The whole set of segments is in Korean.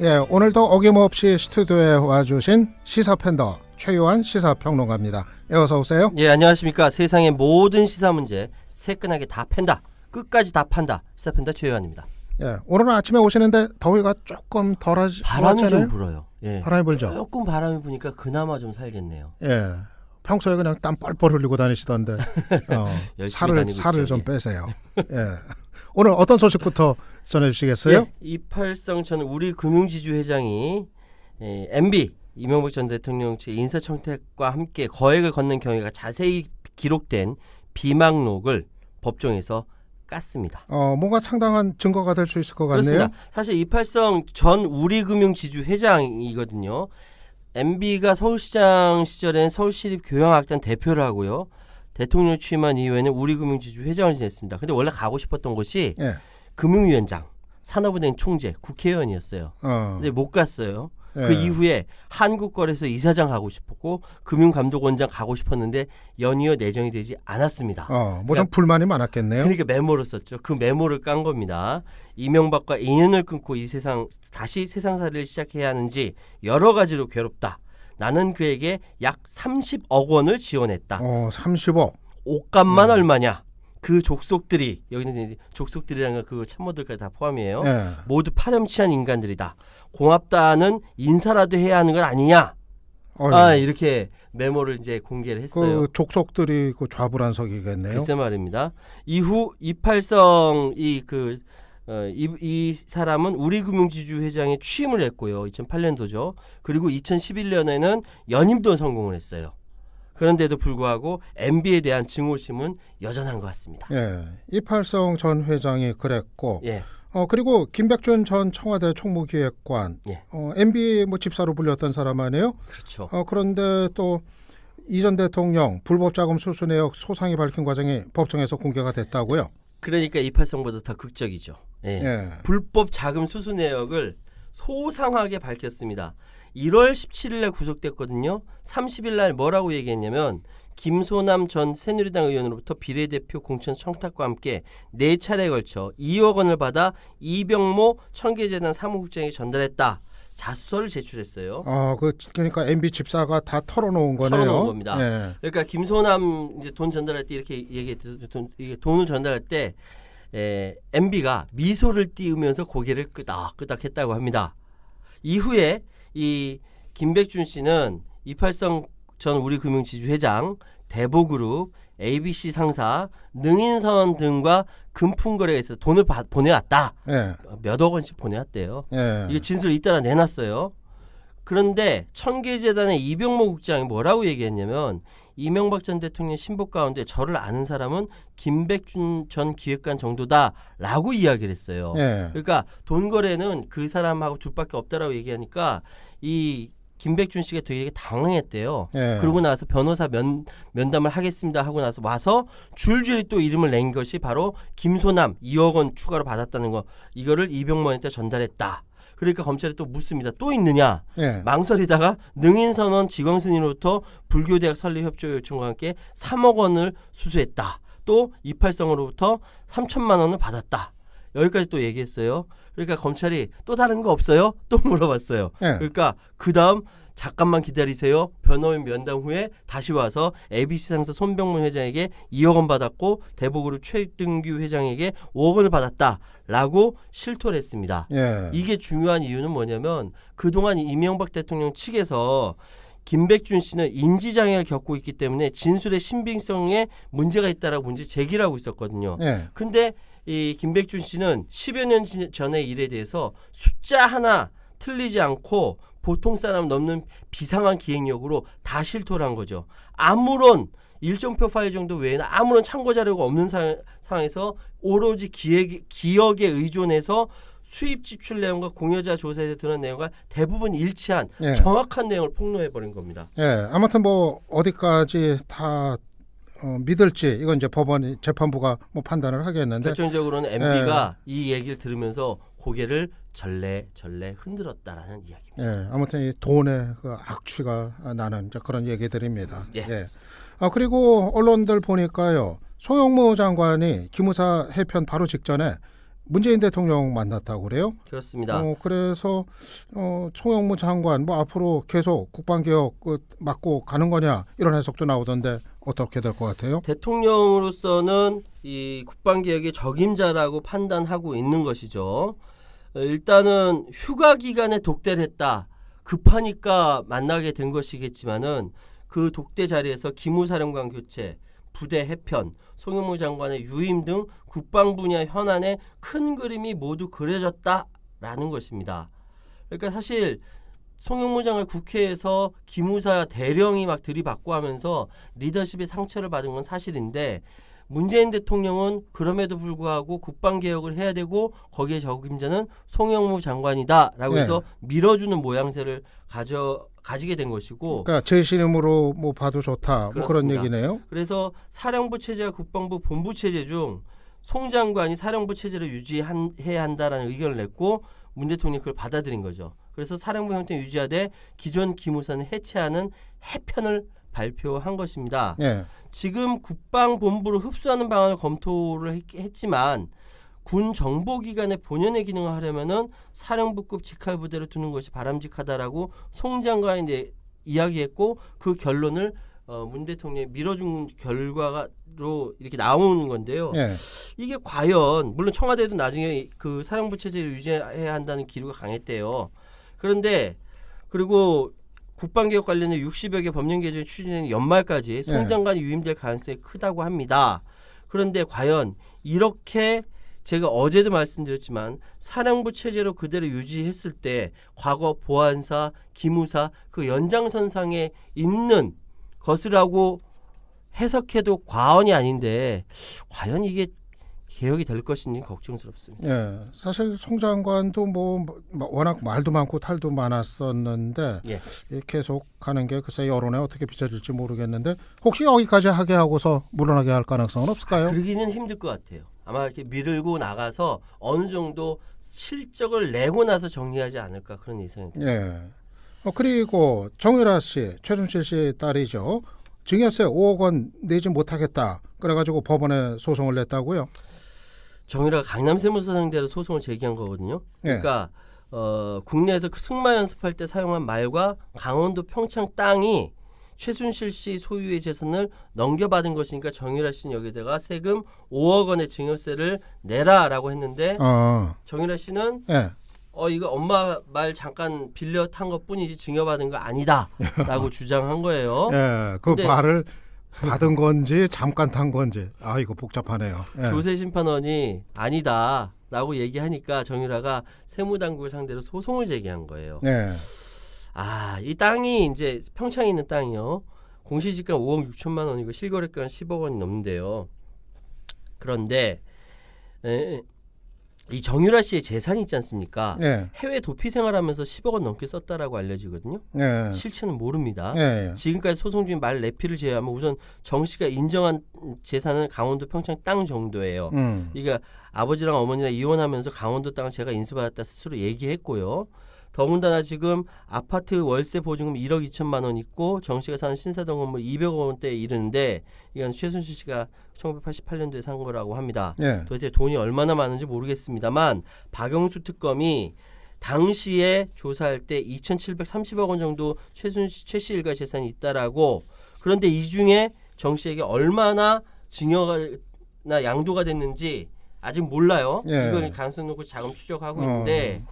예, 오늘도 어김없이 스튜디오에 와주신 시사팬더 최요한 시사평론가입니다. 예, 어서 오세요. 예, 안녕하십니까. 세상의 모든 시사 문제 새끈하게 다 팬다. 끝까지 다 판다. 시사팬다 최요한입니다. 예, 오늘은 아침에 오시는데 더위가 조금 덜하지 바람이 좀? 불어요. 예. 바람이 불죠. 조금 바람이 부니까 그나마 좀 살겠네요. 예, 평소에 그냥 땀 뻘뻘 흘리고 다니시던데 어, 열심히 살을 다니고 살을 있죠, 좀 예. 빼세요. 예, 오늘 어떤 소식부터 전해주시겠어요? 예, 이팔성 전 우리 금융지주 회장이 예, MB 이명박 전 대통령 측 인사청탁과 함께 거액을 걷는 경위가 자세히 기록된 비망록을 법정에서 깠습니다. 어, 뭔가 상당한 증거가 될 수 있을 것 같네요. 그렇습니다. 사실 이팔성 전 우리금융지주 회장이거든요. MB가 서울시장 시절엔 서울시립교양학단 대표를 하고요. 대통령 취임한 이후에는 우리금융지주 회장을 지냈습니다. 근데 원래 가고 싶었던 곳이 예, 금융위원장, 산업은행 총재, 국회의원이었어요. 어, 근데 못 갔어요. 예. 그 이후에 한국거래소 이사장 가고 싶었고 금융감독원장 가고 싶었는데 연이어 내정이 되지 않았습니다. 어, 뭐좀 불만이 많았겠네요. 그러니까 메모를 썼죠. 그 메모를 깐 겁니다. 이명박과 인연을 끊고 이 세상 다시 세상살이를 시작해야 하는지 여러 가지로 괴롭다. 나는 그에게 약 30억 원을 지원했다. 어, 30억. 옷값만 음. 얼마냐? 그 족속들이 여기는 족속들이라는 그 참모들까지 다 포함이에요. 예. 모두 파렴치한 인간들이다. 고맙다는 인사라도 해야 하는 건 아니냐? 어휴, 아 이렇게 메모를 이제 공개를 했어요. 그 족속들이 그 좌불안석이겠네요. 글쎄 말입니다. 이후 이팔성 이 그 어, 이, 이 사람은 우리금융지주 회장에 취임을 했고요. 2008년도죠. 그리고 2011년에는 연임도 성공을 했어요. 그런데도 불구하고 MB에 대한 증오심은 여전한 것 같습니다. 예, 이팔성 전 회장이 그랬고, 예, 어 그리고 김백준 전 청와대 총무기획관, 예. 어, MB 뭐 집사로 불렸던 사람 아니에요? 그렇죠. 어 그런데 또 이전 대통령 불법 자금 수수 내역 소상히 밝힌 과정이 법정에서 공개가 됐다고요? 그러니까 이팔성보다 더 극적이죠. 예. 예, 불법 자금 수수 내역을 소상하게 밝혔습니다. 1월 17일에 구속됐거든요. 30일 날 뭐라고 얘기했냐면 김소남 전 새누리당 의원으로부터 비례대표 공천 청탁과 함께 네 차례에 걸쳐 2억 원을 받아 이병모 청계재단 사무국장에 전달했다. 자수서를 제출했어요. 어그 그러니까 MB 집사가 다 털어놓은 거네요. 털어놓은 겁니다. 예, 그러니까 김소남 이제 돈 전달할 때 이렇게 얘기했죠. 돈, 돈을 전달할 때 에, MB가 미소를 띄우면서 고개를 끄덕끄덕 했다고 합니다. 이후에 이 김백준 씨는 이팔성 전 우리금융지주 회장, 대보그룹, ABC 상사, 능인선 등과 금품거래에서 돈을 받- 보내왔다. 예, 몇억 원씩 보내왔대요. 예. 이게 진술을 잇따라 내놨어요. 그런데 청계재단의 이병모 국장이 뭐라고 얘기했냐면 이명박 전 대통령 신복 가운데 저를 아는 사람은 김백준 전 기획관 정도다라고 이야기를 했어요. 예. 그러니까 돈 거래는 그 사람하고 둘밖에 없다라고 얘기하니까 이 김백준 씨가 되게 당황했대요. 예. 그러고 나서 변호사 면, 면담을 하겠습니다 하고 나서 와서 줄줄이 또 이름을 낸 것이 바로 김소남 2억 원 추가로 받았다는 거 이거를 이병모한테 전달했다. 그러니까 검찰이 또 묻습니다. 또 있느냐? 예. 망설이다가 능인선원 지광스님으로부터 불교대학 설립 협조 요청과 함께 3억 원을 수수했다. 또 이팔성으로부터 3천만 원을 받았다. 여기까지 또 얘기했어요. 그러니까 검찰이 또 다른 거 없어요? 또 물어봤어요. 예. 그러니까 그 다음 잠깐만 기다리세요. 변호인 면담 후에 다시 와서 ABC 상사 손병문 회장에게 2억 원 받았고 대보그룹 최등규 회장에게 5억 원을 받았다라고 실토를 했습니다. 예. 이게 중요한 이유는 뭐냐면 그동안 이명박 대통령 측에서 김백준 씨는 인지장애를 겪고 있기 때문에 진술의 신빙성에 문제가 있다라고 문제 제기를 하고 있었거든요. 예. 근데 이 김백준 씨는 10여 년 지- 전의 일에 대해서 숫자 하나 틀리지 않고 보통 사람 넘는 비상한 기획력으로 다 실토를 한 거죠. 아무런 일정표 파일 정도 외에는 아무런 참고 자료가 없는 사- 상황에서 오로지 기획, 기억에 의존해서 수입 지출 내용과 공여자 조사에서 드러난 내용과 대부분 일치한 예. 정확한 내용을 폭로해 버린 겁니다. 예. 아무튼 뭐 어디까지 다 어, 믿을지 이건 이제 법원 재판부가 뭐 판단을 하겠는데 결정적으로는 MB가 이 얘기를 들으면서 고개를 절레절레 흔들었다라는 이야기입니다. 예, 아무튼 이 돈의 그 악취가 나는 그런 얘기들입니다. 예. 아 그리고 언론들 보니까요, 송영무 장관이 기무사 해편 바로 직전에 문재인 대통령 만났다고 그래요. 그렇습니다. 어, 그래서 어, 송영무 장관 뭐 앞으로 계속 국방개혁 그, 맡고 가는 거냐 이런 해석도 나오던데 어떻게 될 것 같아요? 대통령으로서는 이 국방개혁의 적임자라고 판단하고 있는 것이죠. 어, 일단은 휴가 기간에 독대를 했다. 급하니까 만나게 된 것이겠지만은 그 독대 자리에서 기무사령관 교체, 부대 해편, 송영무 장관의 유임 등 국방 분야 현안의 큰 그림이 모두 그려졌다라는 것입니다. 그러니까 사실 송영무 장관 국회에서 기무사 대령이 막 들이받고 하면서 리더십의 상처를 받은 건 사실인데 문재인 대통령은 그럼에도 불구하고 국방 개혁을 해야 되고 거기에 적임자는 송영무 장관이다라고 네. 해서 밀어주는 모양새를 가져 가지게 된 것이고 그러니까 제 신임으로 뭐 봐도 좋다 뭐 그런. 얘기네요. 그래서 사령부 체제와 국방부 본부 체제 중 송 장관이 사령부 체제를 유지해야 한다라는 의견을 냈고 문 대통령이 그걸 받아들인 거죠. 그래서 사령부 형태 유지하되 기존 기무사는 해체하는 해편을 발표한 것입니다. 예. 지금 국방본부를 흡수하는 방안을 검토를 했, 했지만 군 정보기관의 본연의 기능을 하려면은 사령부급 직할 부대를 두는 것이 바람직하다라고 송 장관이 내- 이야기했고 그 결론을 어, 문 대통령이 밀어준 결과로 이렇게 나오는 건데요. 예. 이게 과연 물론 청와대도 나중에 그 사령부 체제를 유지해야 한다는 기류가 강했대요. 그런데 그리고 국방개혁 관련해 60여 개 법령 개정이 추진되는 연말까지 송 네. 장관이 유임될 가능성이 크다고 합니다. 그런데 과연 이렇게 제가 어제도 말씀드렸지만 사령부 체제로 그대로 유지했을 때 과거 보안사, 기무사 그 연장선상에 있는 것이라고 해석해도 과언이 아닌데 과연 이게 개혁이 될 것인지 걱정스럽습니다. 예. 사실 송 장관도 뭐, 뭐 워낙 말도 많고 탈도 많았었는데 예. 예, 계속 가는 게 글쎄 여론에 어떻게 비춰질지 모르겠는데 혹시 여기까지 하게 하고서 물러나게 할 가능성은 없을까요? 그러기는 힘들 것 같아요. 아마 이렇게 밀고 나가서 어느 정도 실적을 내고 나서 정리하지 않을까 그런 예상이 듭니다. 예. 어, 그리고 정유라 씨, 최순실 씨 딸이죠. 증여세 5억 원 내지 못하겠다. 그래가지고 법원에 소송을 냈다고요. 정유라가 강남 세무서 상대로 소송을 제기한 거거든요. 예. 그러니까 어, 국내에서 그 승마 연습할 때 사용한 말과 강원도 평창 땅이 최순실 씨 소유의 재산을 넘겨받은 것이니까 정유라 씨는 여기다가 세금 5억 원의 증여세를 내라라고 했는데 어, 정유라 씨는 예. 어 이거 엄마 말 잠깐 빌려 탄 것뿐이지 증여받은 거 아니다라고 주장한 거예요. 예. 그 말을 받은 건지 잠깐 탄 건지 아 이거 복잡하네요. 예. 조세 심판원이 아니다라고 얘기하니까 정유라가 세무당국을 상대로 소송을 제기한 거예요. 예. 아, 이 땅이 이제 평창에 있는 땅이요. 공시지가 5억 6천만 원이고 실거래가는 10억 원이 넘는데요. 그런데 에, 이 정유라 씨의 재산이 있지 않습니까? 예. 해외 도피 생활하면서 10억 원 넘게 썼다라고 알려지거든요. 예. 실체는 모릅니다. 예. 지금까지 소송 중인 말 내피를 제외하면 우선 정 씨가 인정한 재산은 강원도 평창 땅 정도예요. 음. 이게 아버지랑 어머니랑 이혼하면서 강원도 땅을 제가 인수받았다 스스로 얘기했고요. 더군다나 지금 아파트 월세 보증금 1억 2천만 원 있고 정 씨가 사는 신사동 건물 200억 원대에 이르는데 이건 최순실 씨가 1988년도에 산 거라고 합니다. 예. 도대체 돈이 얼마나 많은지 모르겠습니다만 박영수 특검이 당시에 조사할 때 2,730억 원 정도 최순실 최씨 일가 재산이 있다라고 그런데 이 중에 정 씨에게 얼마나 증여나 양도가 됐는지 아직 몰라요. 예. 이걸 가능성 놓고 자금 추적하고 어. 있는데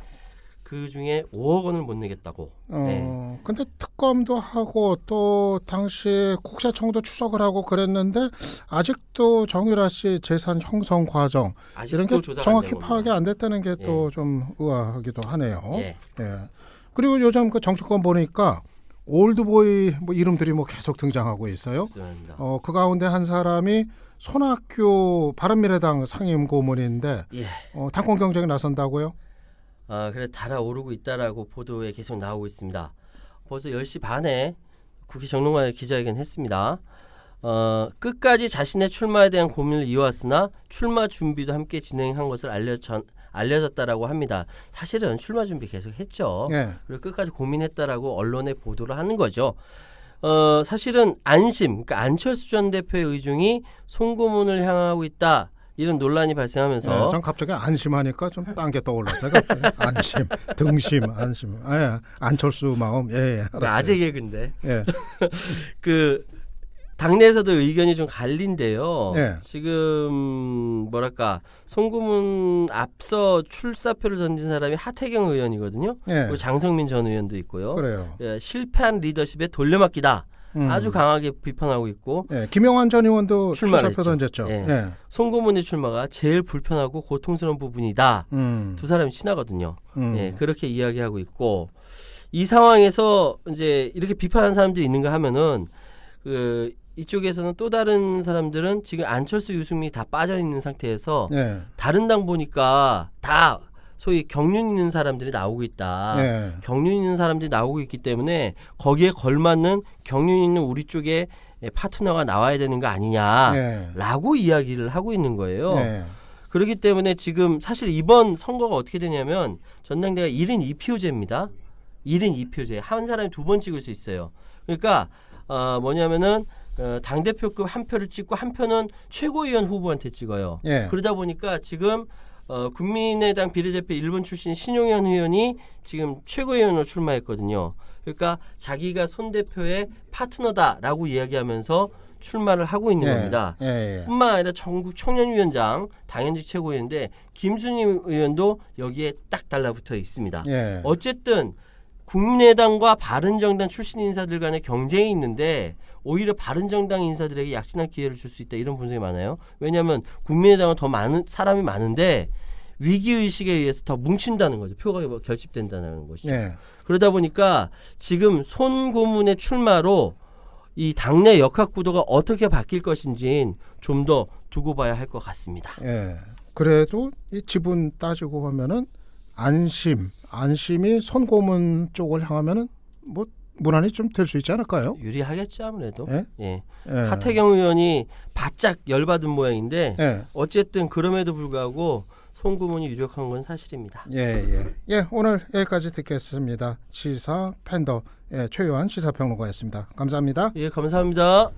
그 중에 5억 원을 못 내겠다고. 어, 네. 근데 특검도 하고 또 당시 국세청도 추적을 하고 그랬는데 아직도 정유라 씨 재산 형성 과정 이런 게안 정확히 된 겁니다. 파악이 안 됐다는 게 또좀 의아하기도 하네요. 예. 예. 그리고 요즘 그 정치권 보니까 올드보이 뭐 이름들이 뭐 계속 등장하고 있어요. 맞습니다. 어, 그 가운데 한 사람이 손학규 바른미래당 상임 고문인데 예. 어, 당권 경쟁에 나선다고요? 아, 그래 달아오르고 있다라고 보도에 계속 나오고 있습니다. 벌써 10시 반에 국회 정론관에 기자회견 했습니다. 어, 끝까지 자신의 출마에 대한 고민을 이어왔으나 출마 준비도 함께 진행한 것을 알려 전, 알려졌다라고 합니다. 사실은 출마 준비 계속 했죠. 예. 그리고 끝까지 고민했다라고 언론에 보도를 하는 거죠. 어, 사실은 안심, 그러니까 안철수 전 대표의 의중이 송고문을 향하고 있다. 이런 논란이 발생하면서 예, 전 갑자기 안심하니까 좀 딴 게 떠올랐어요. 갑자기. 안심, 등심, 안심. 예, 안철수 마음. 예, 예. 알았어요. 아재 개그인데 예, 그 당내에서도 의견이 좀 갈린데요. 네. 지금 뭐랄까 송구문 앞서 출사표를 던진 사람이 하태경 의원이거든요. 예. 그리고 장성민 전 의원도 있고요. 그래요. 예, 실패한 리더십에 돌려막기다. 음. 아주 강하게 비판하고 있고 예, 김영환 전 의원도 출마를 했죠. 던졌죠. 예. 예. 송구문의 출마가 제일 불편하고 고통스러운 부분이다. 음. 두 사람이 친하거든요. 음. 예, 그렇게 이야기하고 있고 이 상황에서 이제 이렇게 비판하는 사람들이 있는가 하면은 그 이쪽에서는 또 다른 사람들은 지금 안철수 유승민이 다 빠져 있는 상태에서 예. 다른 당 보니까 다 소위 경륜 있는 사람들이 나오고 있다. 예. 경륜 있는 사람들이 나오고 있기 때문에 거기에 걸맞는 경륜 있는 우리 쪽에 파트너가 나와야 되는 거 아니냐. 예. 라고 이야기를 하고 있는 거예요. 예. 그렇기 때문에 지금 사실 이번 선거가 어떻게 되냐면 전당대가 1인 2표제입니다. 1인 2표제. 한 사람이 두 번 찍을 수 있어요. 그러니까 어, 뭐냐면은 어, 당 대표급 한 표를 찍고 한 표는 최고위원 후보한테 찍어요. 예. 그러다 보니까 지금 어, 국민의당 비례대표 1번 출신 신용현 의원이 지금 최고위원으로 출마했거든요. 그러니까 자기가 손 대표의 파트너다라고 이야기하면서 출마를 하고 있는 예. 겁니다. 예. 예. 뿐만 아니라 전국 청년위원장 당연직 최고위원인데 김순희 의원도 여기에 딱 달라붙어 있습니다. 예. 어쨌든 국민의당과 바른정당 출신 인사들 간의 경쟁이 있는데 오히려 바른정당 인사들에게 약진할 기회를 줄 수 있다 이런 분석이 많아요. 왜냐하면 국민의당은 더 많은 사람이 많은데 위기 의식에 의해서 더 뭉친다는 거죠. 표가 뭐 결집된다는 것이죠. 예. 그러다 보니까 지금 손 고문의 출마로 이 당내 역학 구도가 어떻게 바뀔 것인지 좀더 두고 봐야 할 것 같습니다. 예. 그래도 이 지분 따지고 가면은 안심, 안심이 손고문 쪽을 향하면은 뭐 무난히 좀 될 수 있지 않을까요? 유리하겠죠 아무래도. 예? 예. 예. 하태경 의원이 바짝 열받은 모양인데 예. 어쨌든 그럼에도 불구하고 송구문이 유력한 건 사실입니다. 예, 예. 예, 오늘 여기까지 듣겠습니다. 시사 팬더 예, 최요한 시사평론가였습니다. 감사합니다. 예, 감사합니다.